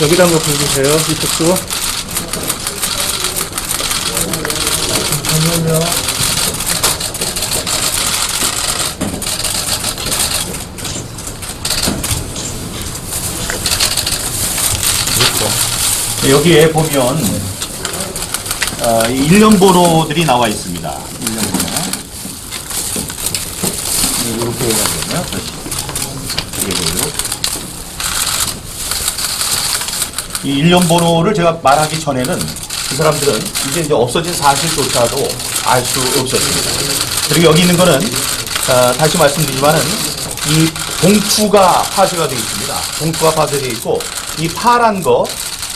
여기다 한번 보여주세요. 이쪽도. 잠깐만요. 그렇죠. 여기에 보면 어, 이 일련 번호들이 나와 있습니다. 일련 번호. 이렇게 해가지고요. 이게 보여요. 이 일련 번호를 제가 말하기 전에는 그 사람들은 이제 이제 없어진 사실조차도 알 수 없었습니다. 그리고 여기 있는 거는 어, 다시 말씀드리지만은 이 봉투가 파쇄가 되어 있습니다. 봉투가 파쇄되어 있고 이 파란 거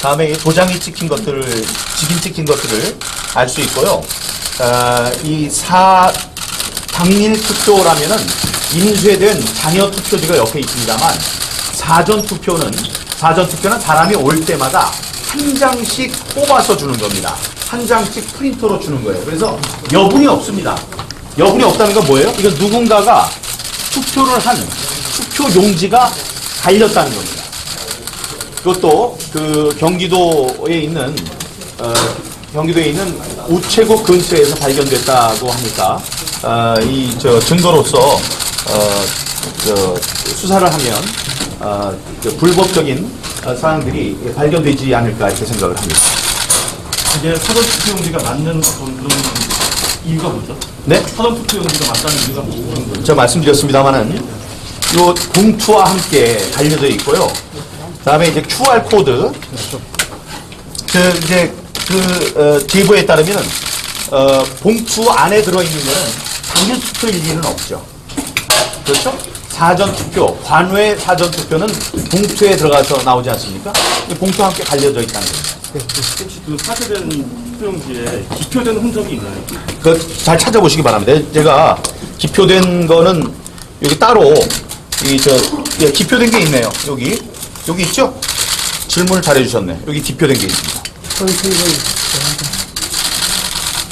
다음에 이 도장이 찍힌 것들을 직인 찍힌 것들을 알 수 있고요. 어, 이사 당일 투표라면은 인쇄된 잔여 투표지가 옆에 있습니다만 사전 투표는 사전 투표는 사람이 올 때마다 한 장씩 뽑아서 주는 겁니다. 한 장씩 프린터로 주는 거예요. 그래서 여분이 없습니다. 여분이 없다는 건 뭐예요? 이건 누군가가 투표를 한 투표 용지가 달렸다는 겁니다. 그것도 그 경기도에 있는 어, 경기도에 있는 우체국 근처에서 발견됐다고 하니까 어, 이저 증거로서 어, 저 수사를 하면 어, 그 불법적인 어, 사항들이 발견되지 않을까 이렇게 생각을 합니다. 이게 사전 투표 용지가 맞는 어떤 그런 이유가 뭐죠? 네? 사전 투표 용지가 맞다는 이유가 뭐죠? 제가 말씀드렸습니다만은 요 봉투와 함께 달려져 있고요. 그다음에 이제 QR 코드. 그 이제 그 어, 제보에 따르면 어, 봉투 안에 들어 있는 거는 당일 투표일 리는 없죠. 그렇죠? 사전 투표, 관외 사전 투표는 봉투에 들어가서 나오지 않습니까? 이 봉투와 함께 달려져 있다는 거죠. 혹시 그 파쇄된 투표용지에 기표된 흔적이 있나요? 그잘 찾아보시기 바랍니다. 제가 기표된 거는 여기 따로 이저 예, 기표된 게 있네요. 여기 여기 있죠? 질문을 잘 해주셨네. 여기 기표된 게 있습니다.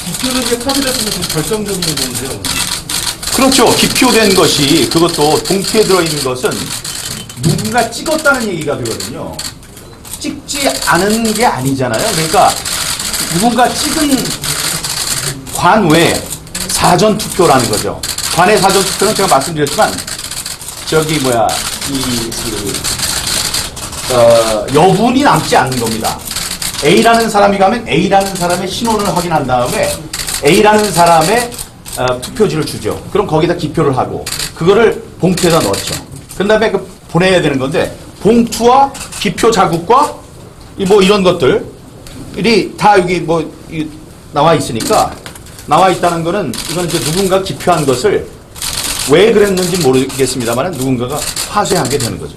기표된 게 파쇄됐으면 좀 결정적인 건데요. 그렇죠. 기표된 것이 그것도 봉투에 들어있는 것은 누군가 찍었다는 얘기가 되거든요. 찍지 않은 게 아니잖아요. 그러니까 누군가 찍은 관외 사전 투표라는 거죠. 관외 사전 투표는 제가 말씀드렸지만 저기 뭐야 이 그 어, 여분이 남지 않는 겁니다. A라는 사람이 가면 A라는 사람의 신원을 확인한 다음에 A라는 사람의 어, 투표지를 주죠. 그럼 거기다 기표를 하고 그거를 봉투에다 넣죠. 그 다음에 그 보내야 되는 건데 봉투와 기표 자국과 이뭐 이런 것들이 다 여기 뭐 이- 나와 있으니까 나와 있다는 거는 이건 이제 누군가 기표한 것을 왜 그랬는지 모르겠습니다만 누군가가 파쇄하게 되는 거죠.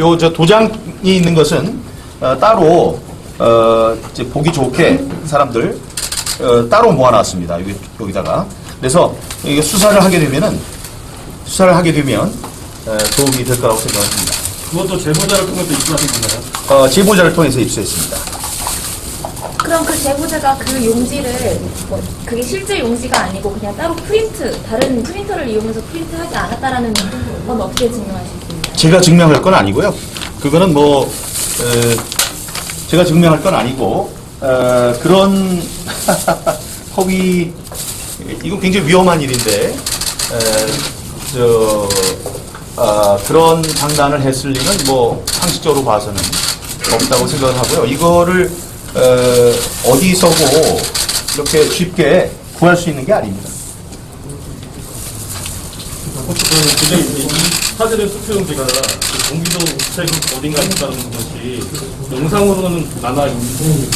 요 저 도장이 있는 것은 어, 따로 어, 이제 보기 좋게 사람들 어, 따로 모아놨습니다. 여기 여기다가 그래서 이게 수사를 하게 되면은 수사를 하게 되면 어, 도움이 될 거라고 생각합니다. 그것도 제보자를 통해서 입수하신 건가요? 어, 제보자를 통해서 입수했습니다. 그럼 그 제보자가 그 용지를 뭐 그게 실제 용지가 아니고 그냥 따로 프린트 다른 프린터를 이용해서 프린트하지 않았다라는 건 어떻게 증명할 수 있습니까? 제가 증명할 건 아니고요. 그거는 뭐 에, 제가 증명할 건 아니고 어, 그런 허위 이건 굉장히 위험한 일인데 에, 저 아, 그런 장난을 했을 리는 뭐 상식적으로 봐서는 없다고 생각을 하고요. 이거를 어, 어디서고 이렇게 쉽게 구할 수 있는 게 아닙니다. 그 투표용지가 그 경기도 우체국 어딘가 있다는 것이 영상으로는 있는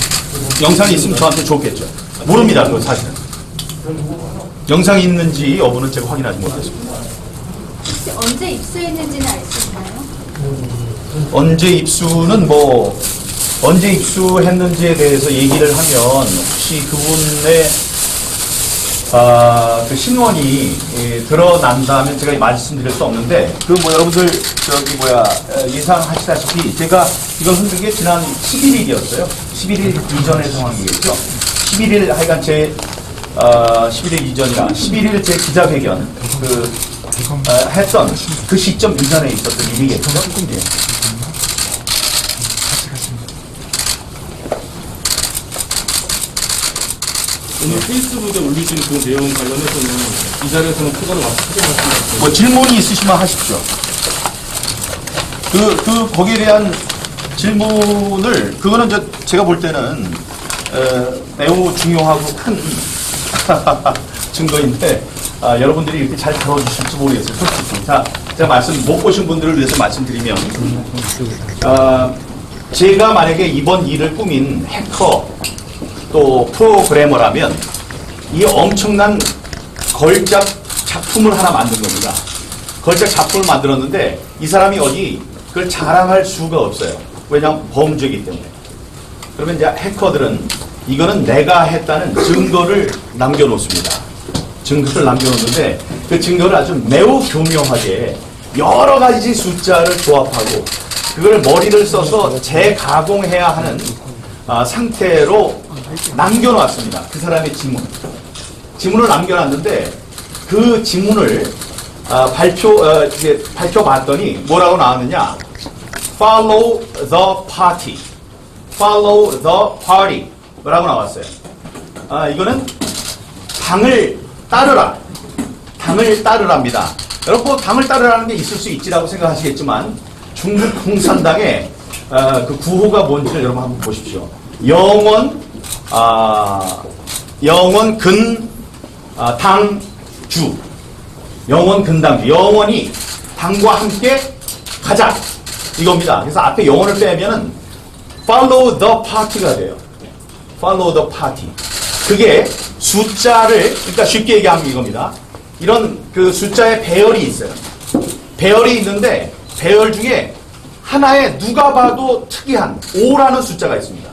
영상이 있으면 저한테 좋겠죠. 모릅니다, 그건 사실은. 영상이 있는지 여부는 제가 확인하지 못했습니다. 혹시 언제 입수했는지는 알 수 있나요? 언제 입수는 뭐, 언제 입수했는지에 대해서 얘기를 하면 혹시 그분의 아, 그 신원이 예, 드러난다면 제가 말씀드릴 수 없는데 그 뭐 여러분들 저기 뭐야 어, 예상하시다시피 제가 이걸 흔든 게 지난 11일이었어요. 11일 이전의 상황이겠죠. 11일 하여간 제 어, 11일 이전이나 11일 제 기자회견 그 어, 했던 그 시점 이전에 있었던 일이겠죠. 네. 예. 오늘 페이스북에 올리신 그 내용 관련해서는 이 자리에서는 포괄을 어떻게 말씀하셨어요? 뭐 질문이 있으시면 하십시오. 그, 그, 거기에 대한 질문을, 그거는 저, 제가 볼 때는, 어, 매우 중요하고 큰 증거인데, 아, 여러분들이 이렇게 잘 들어주실지 모르겠어요. 솔직히. 자, 제가 말씀, 못 보신 분들을 위해서 말씀드리면, 아, 제가 만약에 이번 일을 꾸민 해커, 또 프로그래머라면, 이 엄청난 걸작 작품을 하나 만든 겁니다. 걸작 작품을 만들었는데 이 사람이 어디 그걸 자랑할 수가 없어요. 왜냐하면 범죄이기 때문에. 그러면 이제 해커들은 이거는 내가 했다는 증거를 남겨놓습니다. 증거를 남겨놓는데 그 증거를 아주 매우 교묘하게 여러 가지 숫자를 조합하고 그걸 머리를 써서 재가공해야 하는 아, 상태로 남겨놓았습니다. 그 사람의 지문. 지문을 남겨놨는데 그 지문을 아, 발표 어, 이제 발표봤더니 뭐라고 나왔느냐? Follow the party. Follow the party. 라고 나왔어요. 아, 이거는 당을 따르라. 당을 따르랍니다. 여러분 뭐 당을 따르라는 게 있을 수 있지라고 생각하시겠지만 중국 공산당의 어, 그 구호가 뭔지를 여러분 한번 보십시오. 영원 아, 영원 근 아, 당 주 영원 근당주 영원히 당과 함께 가자 이겁니다. 그래서 앞에 영원을 빼면은 follow the party가 돼요. Follow the party. 그게 숫자를 그러니까 쉽게 얘기하면 이겁니다. 이런 그 숫자에 배열이 있어요. 배열이 있는데 배열 중에 하나에 누가 봐도 특이한 5라는 숫자가 있습니다.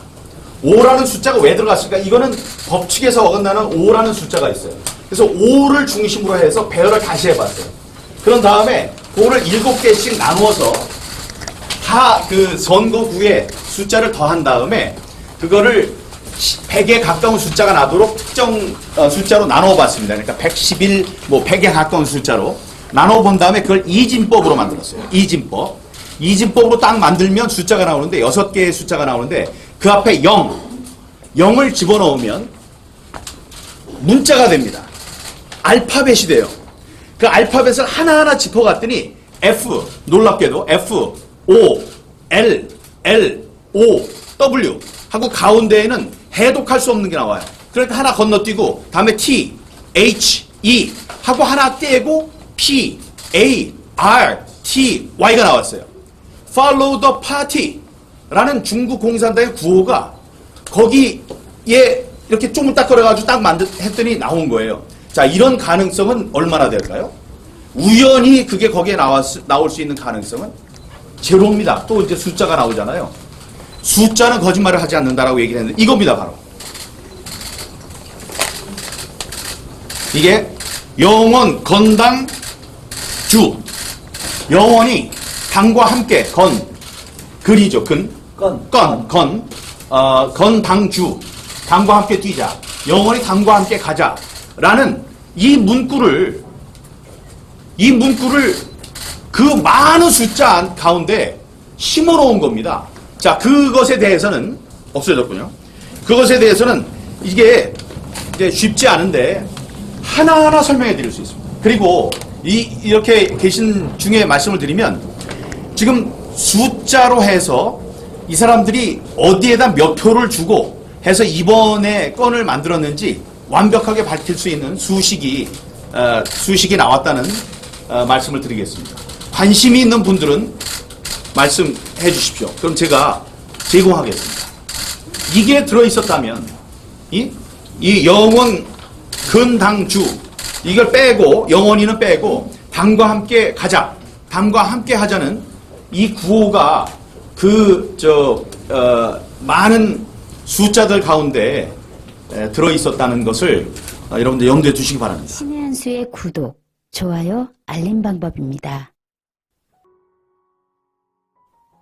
5라는 숫자가 왜 들어갔을까? 이거는 법칙에서 어긋나는 5라는 숫자가 있어요. 그래서 5를 중심으로 해서 배열을 다시 해봤어요. 그런 다음에 그거를 7개씩 나누어서 다 그 선거구에 숫자를 더한 다음에 그거를 100에 가까운 숫자가 나도록 특정 어, 숫자로 나눠 봤습니다. 그러니까 111, 뭐 100에 가까운 숫자로 나눠 본 다음에 그걸 이진법으로 만들었어요. 이진법. 이진법으로 딱 만들면 숫자가 나오는데 6개의 숫자가 나오는데 그 앞에 0, 0을 집어넣으면 문자가 됩니다. 알파벳이 돼요. 그 알파벳을 하나하나 짚어갔더니 F, 놀랍게도 F, O, L, L, O, W 하고 가운데에는 해독할 수 없는 게 나와요. 그러니까 하나 건너뛰고 다음에 T, H, E 하고 하나 떼고 P, A, R, T, Y가 나왔어요. Follow the party 라는 중국 공산당의 구호가 거기에 이렇게 쪼물딱거려가지고 딱 만들, 했더니 나온 거예요. 자, 이런 가능성은 얼마나 될까요? 우연히 그게 거기에 나왔, 나올 수 있는 가능성은 제로입니다. 또 이제 숫자가 나오잖아요. 숫자는 거짓말을 하지 않는다라고 얘기를 했는데 이겁니다, 바로. 이게 영원 건당 주. 영원히 당과 함께 건 근이죠, 근. 건. 건, 건, 어, 건당주, 당과 함께 뛰자, 영원히 당과 함께 가자, 라는 이 문구를, 이 문구를 그 많은 숫자 가운데 심어 놓은 겁니다. 자, 그것에 대해서는 없어졌군요. 그것에 대해서는 이게 이제 쉽지 않은데 하나하나 설명해 드릴 수 있습니다. 그리고 이, 이렇게 계신 중에 말씀을 드리면 지금 숫자로 해서 이 사람들이 어디에다 몇 표를 주고 해서 이번에 건을 만들었는지 완벽하게 밝힐 수 있는 수식이 어, 수식이 나왔다는 어, 말씀을 드리겠습니다. 관심이 있는 분들은 말씀해 주십시오. 그럼 제가 제공하겠습니다. 이게 들어 있었다면 이, 이 영원 근당주 이걸 빼고 영원히는 빼고 당과 함께 가자 당과 함께 하자는 이 구호가 그저 어, 많은 숫자들 가운데 에, 들어 있었다는 것을 어, 여러분들 염두에 두시기 바랍니다. 신의 한 수의 구독, 좋아요, 알림 방법입니다.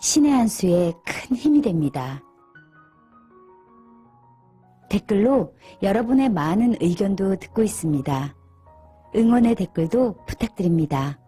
신의 한 수에 큰 힘이 됩니다. 댓글로 여러분의 많은 의견도 듣고 있습니다. 응원의 댓글도 부탁드립니다.